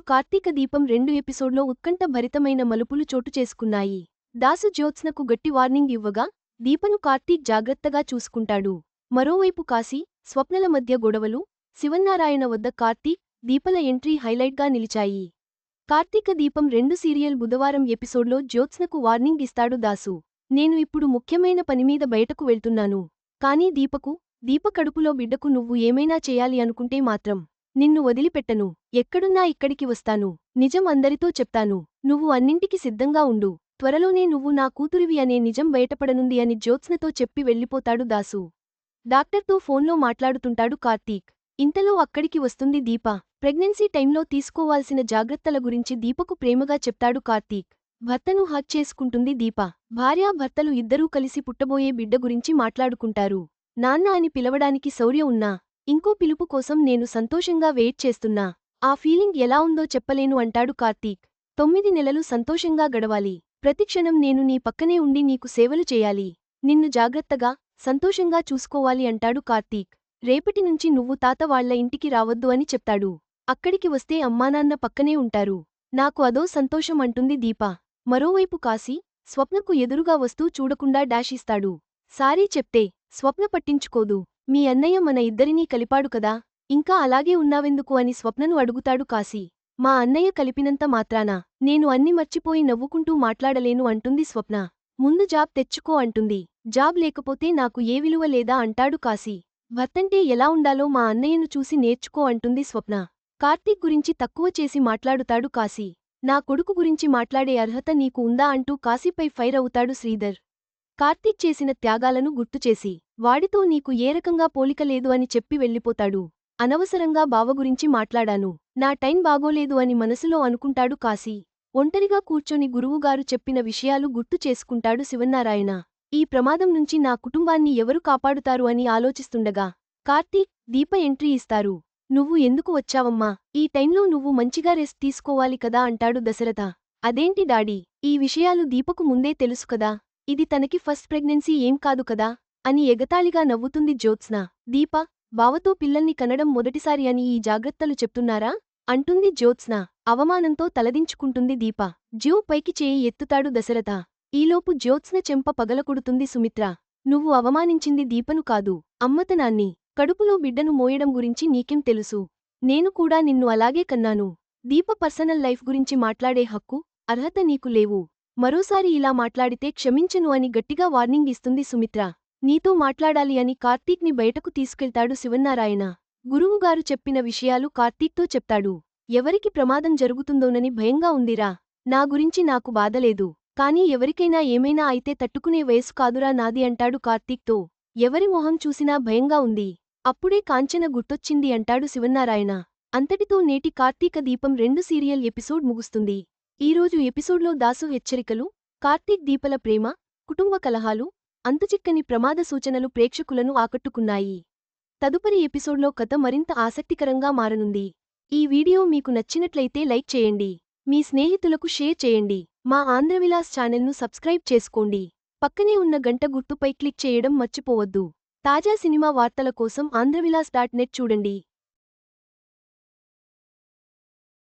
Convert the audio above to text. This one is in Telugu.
కార్తీక దీపం రెండు ఎపిసోడ్లో ఉత్కంఠ భరితమైన మలుపులు చోటు చేసుకున్నాయి. దాసు జ్యోత్స్నకు గట్టి వార్నింగ్ ఇవ్వగా దీపను కార్తీక్ జాగ్రత్తగా చూసుకుంటాడు. మరోవైపు కాశీ స్వప్నల మధ్య గొడవలు శివన్నారాయణ వద్ద కార్తీక్ దీపల ఎంట్రీ హైలైట్గా నిలిచాయి. కార్తీక దీపం రెండు సీరియల్ బుధవారం ఎపిసోడ్లో జ్యోత్స్నకు వార్నింగ్ ఇస్తాడు దాసు. నేను ఇప్పుడు ముఖ్యమైన పనిమీద బయటకు వెళ్తున్నాను. కానీ దీపకు దీప కడుపులో బిడ్డకు నువ్వు ఏమైనా చేయాలి అనుకుంటే మాత్రం. నిన్ను వదిలిపెట్టను. ఎక్కడున్నా ఇక్కడికి వస్తాను. నిజం అందరితో చెప్తాను. నువ్వు అన్నింటికి సిద్ధంగా ఉండు. త్వరలోనే నువ్వు నా కూతురివి అనే నిజం బయటపడనుంది అని జ్యోత్స్నతో చెప్పి వెళ్ళిపోతాడు దాసు. డాక్టర్తో ఫోన్లో మాట్లాడుతుంటాడు కార్తీక్. ఇంతలో అక్కడికి వస్తుంది దీప. ప్రెగ్నెన్సీ టైంలో తీసుకోవాల్సిన జాగ్రత్తల గురించి దీపకు ప్రేమగా చెప్తాడు కార్తీక్. భర్తను హక్ చేసుకుంటుంది దీప. భార్యాభర్తలు ఇద్దరూ కలిసి పుట్టబోయే బిడ్డ గురించి మాట్లాడుకుంటారు. నాన్న అని పిలవడానికి శౌర్య ఉన్నా ఇంకో పిలుపు కోసం నేను సంతోషంగా వెయిట్ చేస్తున్నా. ఆ ఫీలింగ్ ఎలా ఉందో చెప్పలేను అంటాడు కార్తీక్. తొమ్మిది నెలలు సంతోషంగా గడవాలి. ప్రతిక్షణం నేను నీ పక్కనే ఉండి నీకు సేవలు చేయాలి. నిన్ను జాగ్రత్తగా సంతోషంగా చూసుకోవాలి అంటాడు కార్తీక్. రేపటి నుంచి నువ్వు తాత వాళ్ళ ఇంటికి రావద్దు అని చెప్తాడు. అక్కడికి వస్తే అమ్మానాన్న పక్కనే ఉంటారు. నాకు అదో సంతోషం అంటుంది దీప. మరోవైపు కాశీ స్వప్నకు ఎదురుగా వస్తూ చూడకుండా డాషిస్తాడు సారీ చెప్తే స్వప్న పట్టించుకోదు. మీ అన్నయ్య మన ఇద్దరినీ కలిపాడు కదా ఇంకా అలాగే ఉన్నావెందుకు అని స్వప్నను అడుగుతాడు కాశీ. మా అన్నయ్య కలిపినంత మాత్రాన? నేను అన్ని మర్చిపోయి నవ్వుకుంటూ మాట్లాడలేను అంటుంది స్వప్న. ముందు జాబ్ తెచ్చుకో అంటుంది. జాబ్ లేకపోతే నాకు ఏ విలువ లేదా అంటాడు కాశీ. భర్తంటే ఎలా ఉండాలో మా అన్నయ్యను చూసి నేర్చుకో అంటుంది స్వప్న. కార్తీక్ గురించి తక్కువ చేసి మాట్లాడుతాడు కాశీ. నా కొడుకు గురించి మాట్లాడే అర్హత నీకు ఉందా అంటూ కాశీపై ఫైర్ అవుతాడు శ్రీధర్. కార్తీక్ చేసిన త్యాగాలను గుర్తుచేసి వాడితో నీకు ఏ రకంగా పోలిక లేదు అని చెప్పి వెళ్ళిపోతాడు. అనవసరంగా బావ గురించి మాట్లాడాను. నా టైం బాగోలేదు అని మనసులో అనుకుంటాడు కాశీ. ఒంటరిగా కూర్చొని గురువుగారు చెప్పిన విషయాలు గుర్తు చేసుకుంటాడు శివన్నారాయణ. ఈ ప్రమాదం నుంచి నా కుటుంబాన్ని ఎవరు కాపాడుతారు అని ఆలోచిస్తుండగా కార్తీక్ దీప ఎంట్రీ ఇస్తారు. నువ్వు ఎందుకు వచ్చావమ్మా? ఈ టైంలో నువ్వు మంచిగా రెస్ట్ తీసుకోవాలి కదా అంటాడు దశరథ. అదేంటి డాడీ? ఈ విషయాలు దీపకు ముందే తెలుసు కదా? ఇది తనకి ఫస్ట్ ప్రెగ్నెన్సీ ఏం కాదు కదా? అని ఎగతాళిగా నవ్వుతుంది జ్యోత్స్న. దీప బావతో పిల్లల్ని కనడం మొదటిసారి అని ఈ జాగ్రత్తలు చెప్తున్నారా? అంటుంది జ్యోత్స్న. అవమానంతో తలదించుకుంటుంది దీప. జ్యూ పైకి చేయి ఎత్తుతాడు దశరథ. ఈలోపు జ్యోత్స్న చెంప పగలకొడుతుంది సుమిత్ర. నువ్వు అవమానించింది దీపను కాదు అమ్మతనాన్ని. కడుపులో బిడ్డను మోయడం గురించి నీకేం తెలుసు? నేను కూడా నిన్ను అలాగే కన్నాను. దీప పర్సనల్ లైఫ్ గురించి మాట్లాడే హక్కు అర్హత నీకు లేవు. మరోసారి ఇలా మాట్లాడితే క్షమించను అని గట్టిగా వార్నింగ్ ఇస్తుంది సుమిత్ర. నీతో మాట్లాడాలి అని కార్తీక్ని బయటకు తీసుకెళ్తాడు శివన్నారాయణ. గురువుగారు చెప్పిన విషయాలు కార్తీక్తో చెప్తాడు. ఎవరికి ప్రమాదం జరుగుతుందోనని భయంగా ఉందిరా. నా గురించి నాకు బాధలేదు. కానీ ఎవరికైనా ఏమైనా అయితే తట్టుకునే వయసు కాదురా నాది అంటాడు కార్తీక్తో. ఎవరి మొహం చూసినా భయంగా ఉంది. అప్పుడే కాంచన గుర్తొచ్చింది అంటాడు శివన్నారాయణ. అంతటితో నేటి కార్తీక దీపం రెండు సీరియల్ ఎపిసోడ్ ముగుస్తుంది. ఈరోజు ఎపిసోడ్లో దాసు హెచ్చరికలు కార్తీక్ దీపల ప్రేమ కుటుంబ కలహాలు అంతుచిక్కని ప్రమాద సూచనలు ప్రేక్షకులను ఆకట్టుకున్నాయి. తదుపరి ఎపిసోడ్లో కథ మరింత ఆసక్తికరంగా మారనుంది. ఈ వీడియో మీకు నచ్చినట్లయితే లైక్ చేయండి. మీ స్నేహితులకు షేర్ చేయండి. మా ఆంధ్రవిలాస్ ఛానల్ను సబ్స్క్రైబ్ చేసుకోండి. పక్కనే ఉన్న గంట గుర్తుపై క్లిక్ చేయడం మర్చిపోవద్దు. తాజా సినిమా వార్తల కోసం ఆంధ్రవిలాస్ డాట్ నెట్ చూడండి.